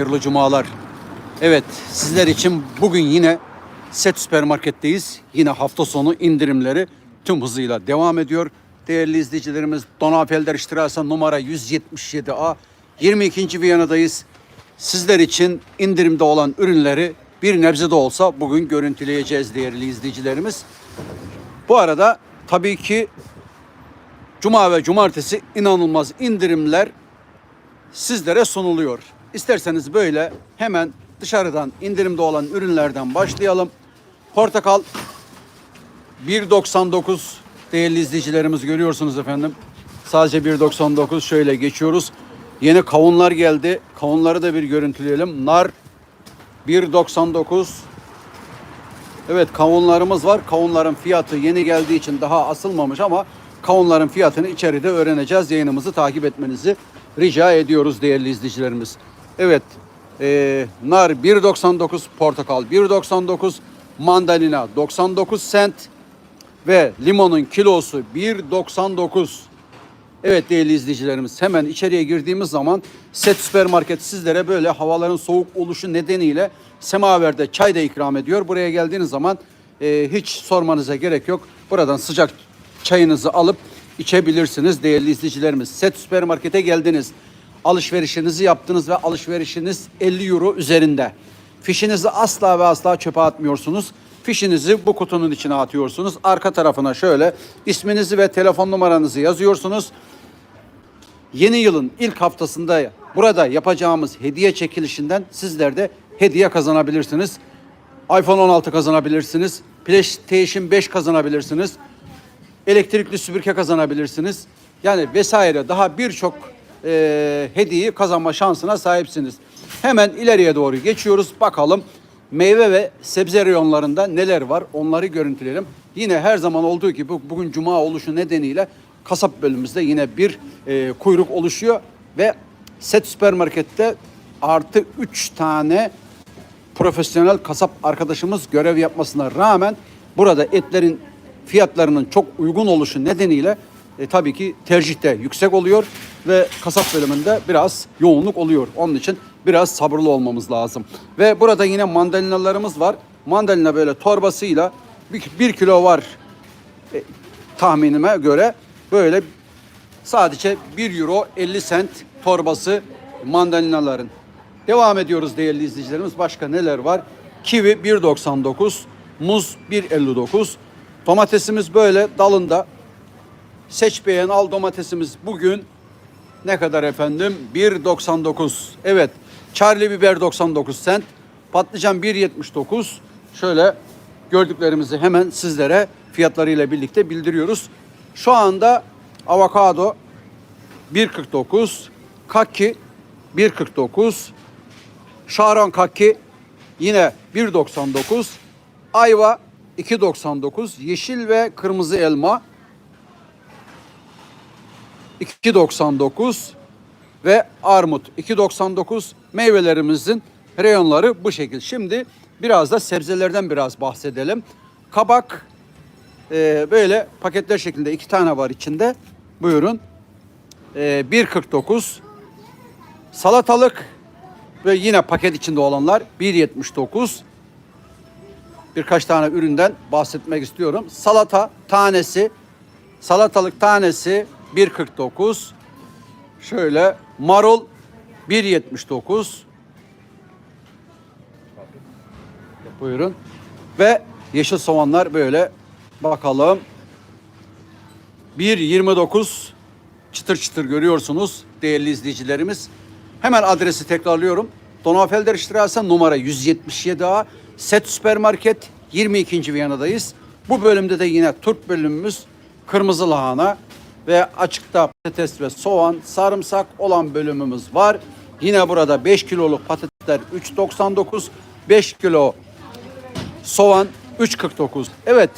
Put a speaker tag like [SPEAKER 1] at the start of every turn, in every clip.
[SPEAKER 1] Hayırlı cumalar. Evet sizler için bugün yine Set Süpermarket'teyiz. Yine hafta sonu indirimleri tüm hızıyla devam ediyor. Değerli izleyicilerimiz Donafelder İştirasa numara 177A 22. Viyana'dayız. Sizler için indirimde olan ürünleri bir nebze de olsa bugün görüntüleyeceğiz değerli izleyicilerimiz. Bu arada tabii ki Cuma ve Cumartesi inanılmaz indirimler sizlere sunuluyor. İsterseniz böyle hemen dışarıdan indirimde olan ürünlerden başlayalım. Portakal 1.99 değerli izleyicilerimiz görüyorsunuz efendim. Sadece 1.99 şöyle geçiyoruz. Yeni kavunlar geldi. Kavunları da bir görüntüleyelim. Nar 1.99 Evet kavunlarımız var. Kavunların fiyatı yeni geldiği için daha asılmamış ama kavunların fiyatını içeride öğreneceğiz. Yayınımızı takip etmenizi rica ediyoruz değerli izleyicilerimiz. Evet e, nar 1.99, portakal 1.99, mandalina 99 cent ve limonun kilosu 1.99. Evet değerli izleyicilerimiz hemen içeriye girdiğimiz zaman Set Süpermarket sizlere böyle havaların soğuk oluşu nedeniyle semaverde çay da ikram ediyor. Buraya geldiğiniz zaman e, hiç sormanıza gerek yok. Buradan sıcak çayınızı alıp içebilirsiniz değerli izleyicilerimiz. Set Süpermarket'e geldiniz. Alışverişinizi yaptınız ve alışverişiniz 50 euro üzerinde. Fişinizi asla ve asla çöpe atmıyorsunuz. Fişinizi bu kutunun içine atıyorsunuz. Arka tarafına şöyle isminizi ve telefon numaranızı yazıyorsunuz. Yeni yılın ilk haftasında burada yapacağımız hediye çekilişinden sizler de hediye kazanabilirsiniz. iPhone 16 kazanabilirsiniz. PlayStation 5 kazanabilirsiniz. Elektrikli süpürge kazanabilirsiniz. Yani vesaire daha birçok e, hediyeyi kazanma şansına sahipsiniz. Hemen ileriye doğru geçiyoruz. Bakalım meyve ve sebze reyonlarında neler var onları görüntüleyelim. Yine her zaman olduğu gibi bugün cuma oluşu nedeniyle kasap bölümümüzde yine bir e, kuyruk oluşuyor ve Set Süpermarket'te artı 3 tane profesyonel kasap arkadaşımız görev yapmasına rağmen burada etlerin fiyatlarının çok uygun oluşu nedeniyle e, tabii ki tercihte yüksek oluyor ve kasap bölümünde biraz yoğunluk oluyor. Onun için biraz sabırlı olmamız lazım. Ve burada yine mandalinalarımız var. Mandalina böyle torbasıyla bir, bir kilo var e, tahminime göre böyle sadece 1 euro 50 sent torbası mandalinaların. Devam ediyoruz değerli izleyicilerimiz. Başka neler var? Kivi 1.99, muz 1.59. Domatesimiz böyle dalında. Seç beğen al domatesimiz bugün ne kadar efendim? 1.99. Evet. Charlie biber 99 cent. Patlıcan 1.79. Şöyle gördüklerimizi hemen sizlere fiyatlarıyla birlikte bildiriyoruz. Şu anda avokado 1.49, kaki 1.49, şaron kaki yine 1.99, ayva 2.99, yeşil ve kırmızı elma 2.99 ve armut 2.99 meyvelerimizin reyonları bu şekil. Şimdi biraz da sebzelerden biraz bahsedelim. Kabak e, böyle paketler şeklinde iki tane var içinde. Buyurun. E, 1.49 salatalık ve yine paket içinde olanlar 1.79 birkaç tane üründen bahsetmek istiyorum. Salata tanesi, salatalık tanesi 1.49. Şöyle marul 1.79. Buyurun. Ve yeşil soğanlar böyle bakalım. 1.29 çıtır çıtır görüyorsunuz değerli izleyicilerimiz. Hemen adresi tekrarlıyorum. Donaufelder Straße numara 177A Set Süpermarket 22. Viyana'dayız. Bu bölümde de yine Türk bölümümüz kırmızı lahana ve açıkta patates ve soğan, sarımsak olan bölümümüz var. Yine burada 5 kiloluk patatesler 3.99, 5 kilo soğan 3.49. Evet.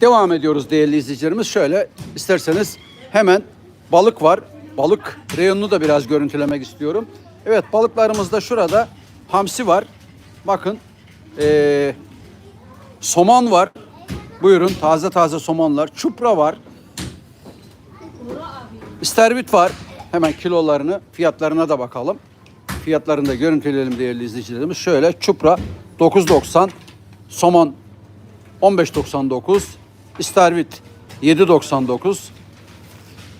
[SPEAKER 1] Devam ediyoruz değerli izleyicilerimiz. Şöyle isterseniz hemen balık var. Balık reyonunu da biraz görüntülemek istiyorum. Evet balıklarımızda şurada hamsi var. Bakın ee, somon var. Buyurun taze taze somonlar. Çupra var. İstervit var. Hemen kilolarını, fiyatlarına da bakalım. fiyatlarını da görüntüleyelim değerli izleyicilerimiz. Şöyle çupra 9.90, somon 15.99, istavrit 7.99.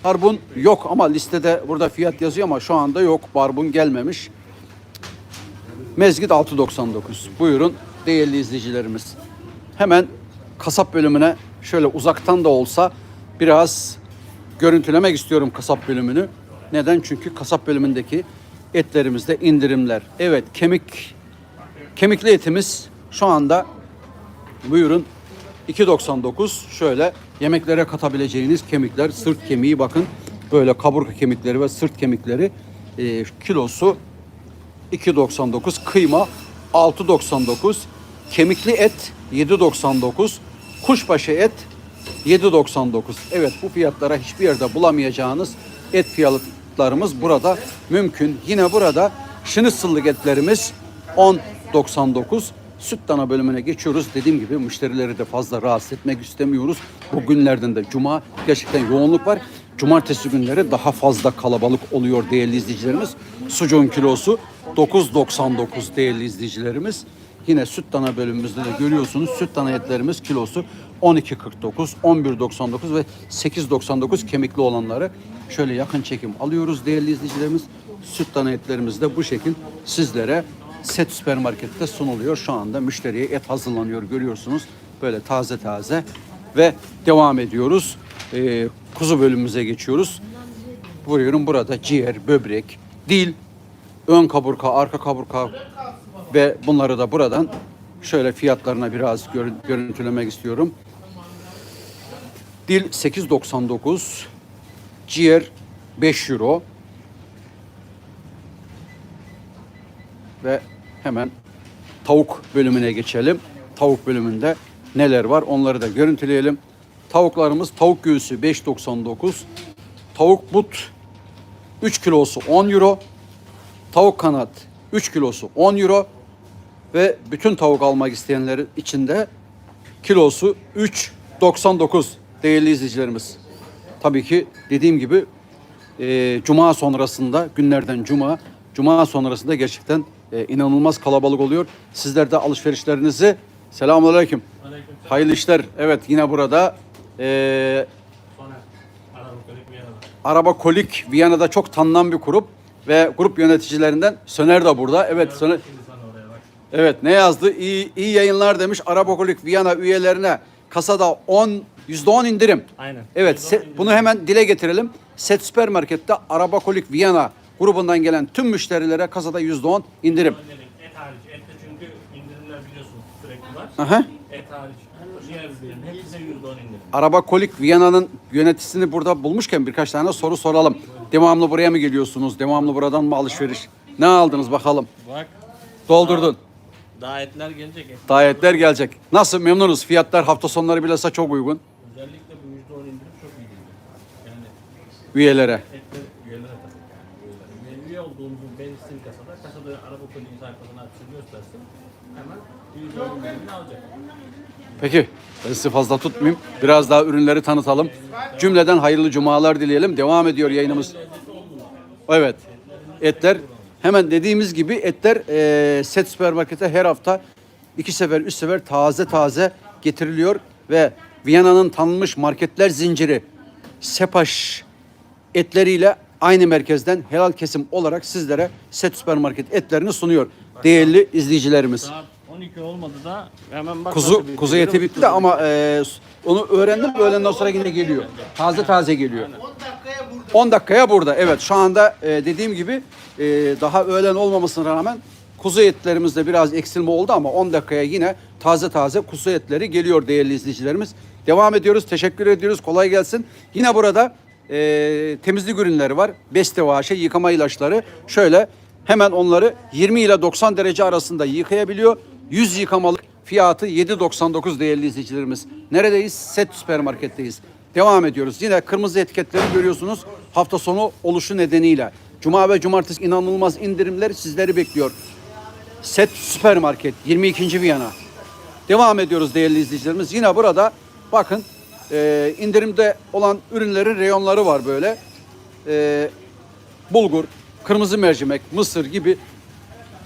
[SPEAKER 1] Barbun yok ama listede burada fiyat yazıyor ama şu anda yok. Barbun gelmemiş. Mezgit 6.99. Buyurun değerli izleyicilerimiz. Hemen kasap bölümüne şöyle uzaktan da olsa biraz görüntülemek istiyorum kasap bölümünü. Neden? Çünkü kasap bölümündeki etlerimizde indirimler. Evet kemik kemikli etimiz şu anda buyurun 2.99 şöyle yemeklere katabileceğiniz kemikler sırt kemiği bakın böyle kaburga kemikleri ve sırt kemikleri e, kilosu 2.99 kıyma 6.99 kemikli et 7.99 kuşbaşı et 7.99 evet bu fiyatlara hiçbir yerde bulamayacağınız et fiyatlarımız burada mümkün. Yine burada şınısıllık etlerimiz 10.99 süt dana bölümüne geçiyoruz. Dediğim gibi müşterileri de fazla rahatsız etmek istemiyoruz. Bu günlerden de cuma. Gerçekten yoğunluk var. Cumartesi günleri daha fazla kalabalık oluyor değerli izleyicilerimiz. Sucuğun kilosu 9.99 değerli izleyicilerimiz. Yine süt dana bölümümüzde de görüyorsunuz. Süt dana etlerimiz kilosu 12.49, 11.99 ve 8.99 kemikli olanları şöyle yakın çekim alıyoruz değerli izleyicilerimiz. Süt dana etlerimiz de bu şekil sizlere Set Süpermarket'te sunuluyor. Şu anda müşteriye et hazırlanıyor görüyorsunuz. Böyle taze taze ve devam ediyoruz. Ee, kuzu bölümümüze geçiyoruz. Buyurun burada ciğer, böbrek, dil, ön kaburga, arka kaburga ve bunları da buradan şöyle fiyatlarına biraz görün- görüntülemek istiyorum. Dil 8.99, ciğer 5 euro ve hemen tavuk bölümüne geçelim. Tavuk bölümünde neler var onları da görüntüleyelim. Tavuklarımız tavuk göğsü 5.99, tavuk but 3 kilosu 10 euro, tavuk kanat 3 kilosu 10 euro ve bütün tavuk almak isteyenler için de kilosu 3.99 değerli izleyicilerimiz. Tabii ki dediğim gibi e, cuma sonrasında günlerden cuma cuma sonrasında gerçekten e, inanılmaz kalabalık oluyor. Sizler de alışverişlerinizi selamünaleyküm. Hayırlı işler. Evet yine burada e. Araba Kolik Viyana'da çok tanınan bir grup ve grup yöneticilerinden Söner de burada. Evet Söner. Evet ne yazdı? İyi, iyi yayınlar demiş Arabakolik Viyana üyelerine kasada 10 %10 indirim.
[SPEAKER 2] Aynen.
[SPEAKER 1] Evet se- bunu hemen dile getirelim. Set Süpermarket'te Arabakolik Viyana grubundan gelen tüm müşterilere kasada %10 indirim.
[SPEAKER 2] Et hariç. Ette çünkü indirimler biliyorsun sürekli var.
[SPEAKER 1] Aha.
[SPEAKER 2] Et hariç. Ciğer ürünlerin hepsine %10 indirim.
[SPEAKER 1] Arabakolik Viyana'nın yöneticisini burada bulmuşken birkaç tane soru soralım. Devamlı buraya mı geliyorsunuz? Devamlı buradan mı alışveriş? Ne aldınız bakalım?
[SPEAKER 2] Bak
[SPEAKER 1] Doldurdun.
[SPEAKER 2] daha etler gelecek. Et.
[SPEAKER 1] Daha etler gelecek. Nasıl memnunuz? Fiyatlar hafta sonları bilhassa çok uygun
[SPEAKER 2] Özellikle bu %10 indirim çok iyi geliyor. Yani
[SPEAKER 1] üyelere.
[SPEAKER 2] etler üyelere tabii. Yani üye, üye olduğumuzun belirsin kasada. Kasada sayfasını açsın göstersin. Hemen %10 indirimini alacak.
[SPEAKER 1] Peki ben sizi fazla tutmayayım. Biraz daha ürünleri tanıtalım. Cümleden hayırlı cumalar dileyelim. Devam ediyor yayınımız. Evet. Etler hemen dediğimiz gibi etler e, Set Süpermarket'e her hafta iki sefer, üç sefer taze taze getiriliyor ve Viyana'nın tanınmış marketler zinciri Sepaş etleriyle aynı merkezden helal kesim olarak sizlere Set Süpermarket etlerini sunuyor. Değerli izleyicilerimiz.
[SPEAKER 2] Saat 12 olmadı da hemen bak.
[SPEAKER 1] Kuzu kuzu eti bitti de ama e, onu öğrendim. Öğlenden sonra yine geliyor. Taze taze geliyor. 10 dakikaya burada. Evet şu anda e, dediğim gibi e, daha öğlen olmamasına rağmen kuzu etlerimizde biraz eksilme oldu ama 10 dakikaya yine taze taze kuzu etleri geliyor değerli izleyicilerimiz. Devam ediyoruz. Teşekkür ediyoruz. Kolay gelsin. Yine burada e, temizlik ürünleri var. Beste vaşe yıkama ilaçları. Şöyle hemen onları 20 ile 90 derece arasında yıkayabiliyor. 100 yıkamalık fiyatı 7.99 değerli izleyicilerimiz. Neredeyiz? Set süpermarketteyiz. Devam ediyoruz. Yine kırmızı etiketleri görüyorsunuz. Hafta sonu oluşu nedeniyle. Cuma ve cumartesi inanılmaz indirimler sizleri bekliyor. Set Süpermarket 22. Viyana. Devam ediyoruz değerli izleyicilerimiz. Yine burada bakın e, indirimde olan ürünlerin reyonları var böyle. E, bulgur, kırmızı mercimek, mısır gibi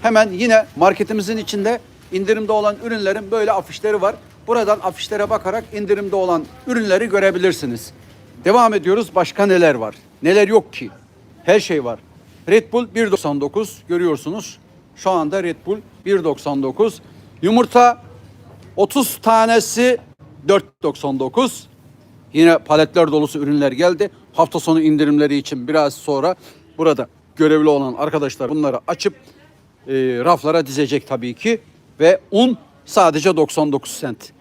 [SPEAKER 1] Hemen yine marketimizin içinde indirimde olan ürünlerin böyle afişleri var. Buradan afişlere bakarak indirimde olan ürünleri görebilirsiniz. Devam ediyoruz. Başka neler var? Neler yok ki? Her şey var. Red Bull 1.99 görüyorsunuz. Şu anda Red Bull 1.99. Yumurta 30 tanesi 4.99. Yine paletler dolusu ürünler geldi. Hafta sonu indirimleri için biraz sonra burada görevli olan arkadaşlar bunları açıp e, raflara dizecek tabii ki. Ve un sadece 99 sent.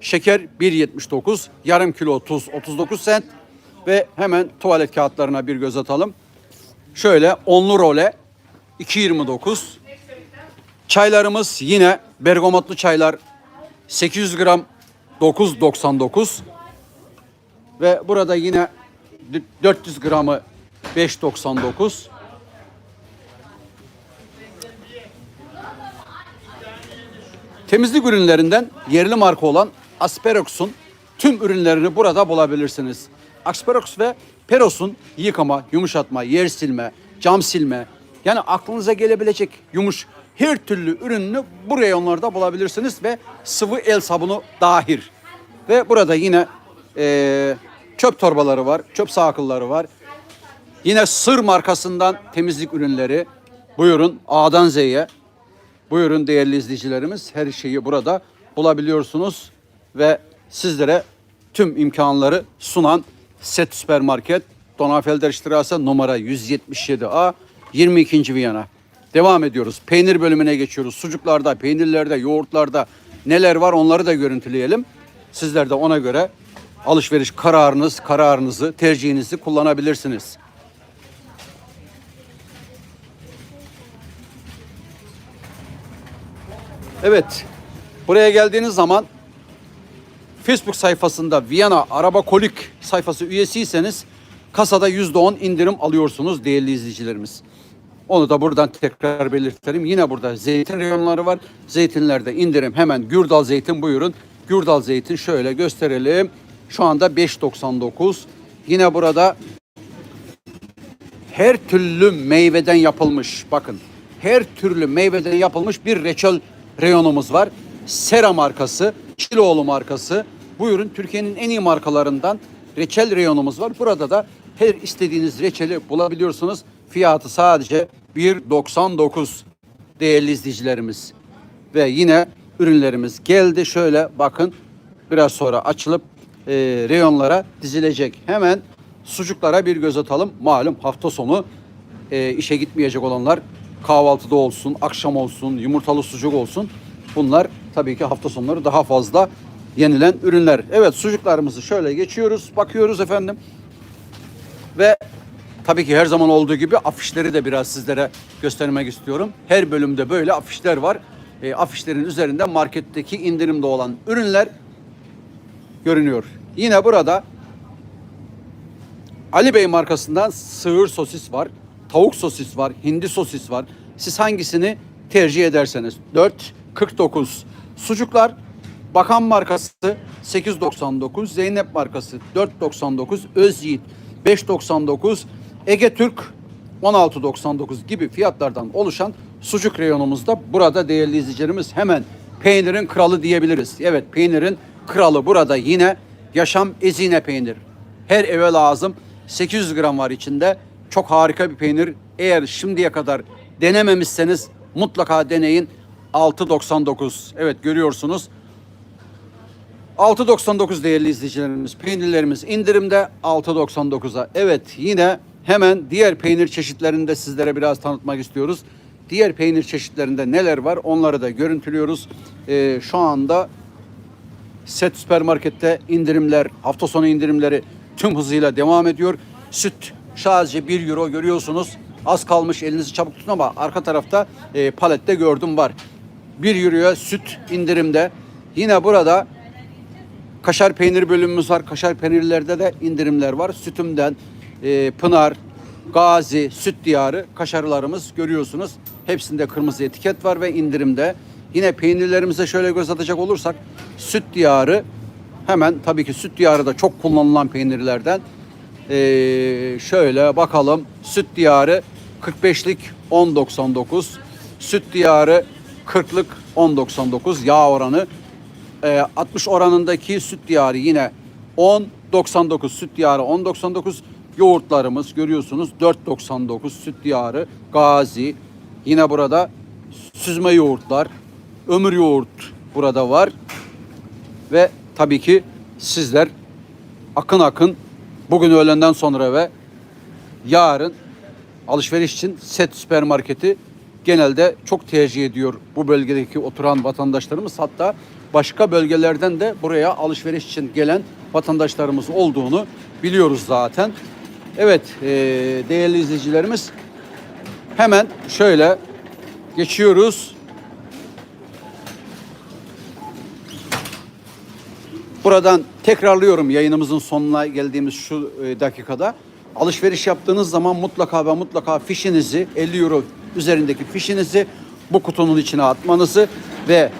[SPEAKER 1] Şeker 1.79, yarım kilo tuz 39 sent ve hemen tuvalet kağıtlarına bir göz atalım. Şöyle onlu role 2.29. Çaylarımız yine bergamotlu çaylar 800 gram 9.99 ve burada yine 400 gramı 5.99. Temizlik ürünlerinden yerli marka olan Asperox'un tüm ürünlerini burada bulabilirsiniz. Asperox ve Peros'un yıkama, yumuşatma, yer silme, cam silme yani aklınıza gelebilecek yumuş her türlü ürününü bu reyonlarda bulabilirsiniz ve sıvı el sabunu dahil. Ve burada yine eee, çöp torbaları var, çöp sağkılları var. Yine Sır markasından temizlik ürünleri. Buyurun A'dan Z'ye. Buyurun değerli izleyicilerimiz her şeyi burada bulabiliyorsunuz ve sizlere tüm imkanları sunan Set Süpermarket Donaufelder Straße numara 177A 22. Viyana. Devam ediyoruz. Peynir bölümüne geçiyoruz. Sucuklarda, peynirlerde, yoğurtlarda neler var onları da görüntüleyelim. Sizler de ona göre alışveriş kararınız, kararınızı, tercihinizi kullanabilirsiniz. Evet. Buraya geldiğiniz zaman Facebook sayfasında Viyana Araba Kolik sayfası üyesiyseniz kasada %10 indirim alıyorsunuz değerli izleyicilerimiz. Onu da buradan tekrar belirtelim. Yine burada zeytin reyonları var. Zeytinlerde indirim hemen Gürdal zeytin buyurun. Gürdal zeytin şöyle gösterelim. Şu anda 5.99. Yine burada her türlü meyveden yapılmış bakın her türlü meyveden yapılmış bir reçel reyonumuz var. Sera markası, Çiloğlu markası. Buyurun Türkiye'nin en iyi markalarından reçel reyonumuz var. Burada da her istediğiniz reçeli bulabiliyorsunuz. Fiyatı sadece 1.99 değerli izleyicilerimiz. Ve yine ürünlerimiz geldi. Şöyle bakın biraz sonra açılıp e, reyonlara dizilecek. Hemen sucuklara bir göz atalım. Malum hafta sonu e, işe gitmeyecek olanlar kahvaltıda olsun, akşam olsun, yumurtalı sucuk olsun. Bunlar tabii ki hafta sonları daha fazla yenilen ürünler. Evet sucuklarımızı şöyle geçiyoruz, bakıyoruz efendim. Ve tabii ki her zaman olduğu gibi afişleri de biraz sizlere göstermek istiyorum. Her bölümde böyle afişler var. E, afişlerin üzerinde marketteki indirimde olan ürünler görünüyor. Yine burada Ali Bey markasından sığır sosis var, tavuk sosis var, hindi sosis var. Siz hangisini tercih ederseniz 4.49 sucuklar Bakan markası 8.99, Zeynep markası 4.99, Özyiğit 5.99, Ege Türk 16.99 gibi fiyatlardan oluşan sucuk reyonumuzda burada değerli izleyicilerimiz hemen peynirin kralı diyebiliriz. Evet peynirin kralı burada yine yaşam ezine peynir. Her eve lazım 800 gram var içinde. Çok harika bir peynir. Eğer şimdiye kadar denememişseniz mutlaka deneyin. 6.99. Evet görüyorsunuz. 6.99 değerli izleyicilerimiz. Peynirlerimiz indirimde 6.99'a. Evet yine hemen diğer peynir çeşitlerini de sizlere biraz tanıtmak istiyoruz. Diğer peynir çeşitlerinde neler var onları da görüntülüyoruz. Ee, şu anda Set Süpermarket'te indirimler, hafta sonu indirimleri tüm hızıyla devam ediyor. Süt sadece 1 euro görüyorsunuz. Az kalmış elinizi çabuk tutun ama arka tarafta e, palette gördüm var. 1 euroya süt indirimde. Yine burada kaşar peynir bölümümüz var. Kaşar peynirlerde de indirimler var. Sütümden e, Pınar, Gazi, Süt Diyarı kaşarlarımız görüyorsunuz. Hepsinde kırmızı etiket var ve indirimde. Yine peynirlerimize şöyle göz atacak olursak Süt Diyarı hemen tabii ki Süt Diyarı da çok kullanılan peynirlerden. E, şöyle bakalım Süt Diyarı 45'lik 10.99 Süt diyarı 40'lık 10.99 yağ oranı. Ee, 60 oranındaki süt diyarı yine 10.99 süt diyarı 10.99 yoğurtlarımız görüyorsunuz 4.99 süt diyarı Gazi yine burada süzme yoğurtlar ömür yoğurt burada var ve tabii ki sizler akın akın bugün öğlenden sonra ve yarın alışveriş için set süpermarketi genelde çok tercih ediyor bu bölgedeki oturan vatandaşlarımız. Hatta başka bölgelerden de buraya alışveriş için gelen vatandaşlarımız olduğunu biliyoruz zaten. Evet eee, değerli izleyicilerimiz hemen şöyle geçiyoruz. Buradan tekrarlıyorum yayınımızın sonuna geldiğimiz şu e, dakikada. Alışveriş yaptığınız zaman mutlaka ve mutlaka fişinizi 50 euro üzerindeki fişinizi bu kutunun içine atmanızı ve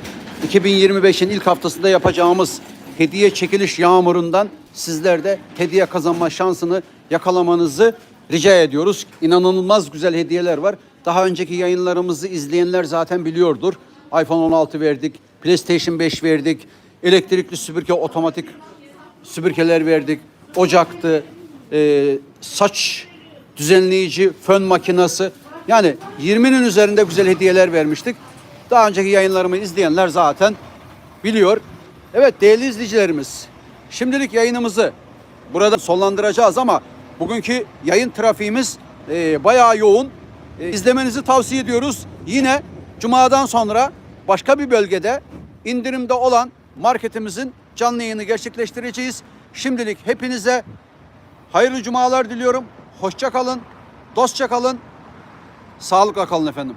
[SPEAKER 1] 2025'in ilk haftasında yapacağımız hediye çekiliş yağmurundan sizler de hediye kazanma şansını yakalamanızı rica ediyoruz. İnanılmaz güzel hediyeler var. Daha önceki yayınlarımızı izleyenler zaten biliyordur. iPhone 16 verdik, PlayStation 5 verdik, elektrikli süpürge otomatik süpürgeler verdik. Ocaktı, e, saç düzenleyici, fön makinesi. Yani 20'nin üzerinde güzel hediyeler vermiştik. Daha önceki yayınlarımı izleyenler zaten biliyor. Evet değerli izleyicilerimiz. Şimdilik yayınımızı burada sonlandıracağız ama bugünkü yayın trafiğimiz e, bayağı yoğun. E, izlemenizi tavsiye ediyoruz. Yine Cuma'dan sonra başka bir bölgede indirimde olan marketimizin canlı yayını gerçekleştireceğiz. Şimdilik hepinize hayırlı cumalar diliyorum. Hoşça kalın, dostça kalın, sağlıkla kalın efendim.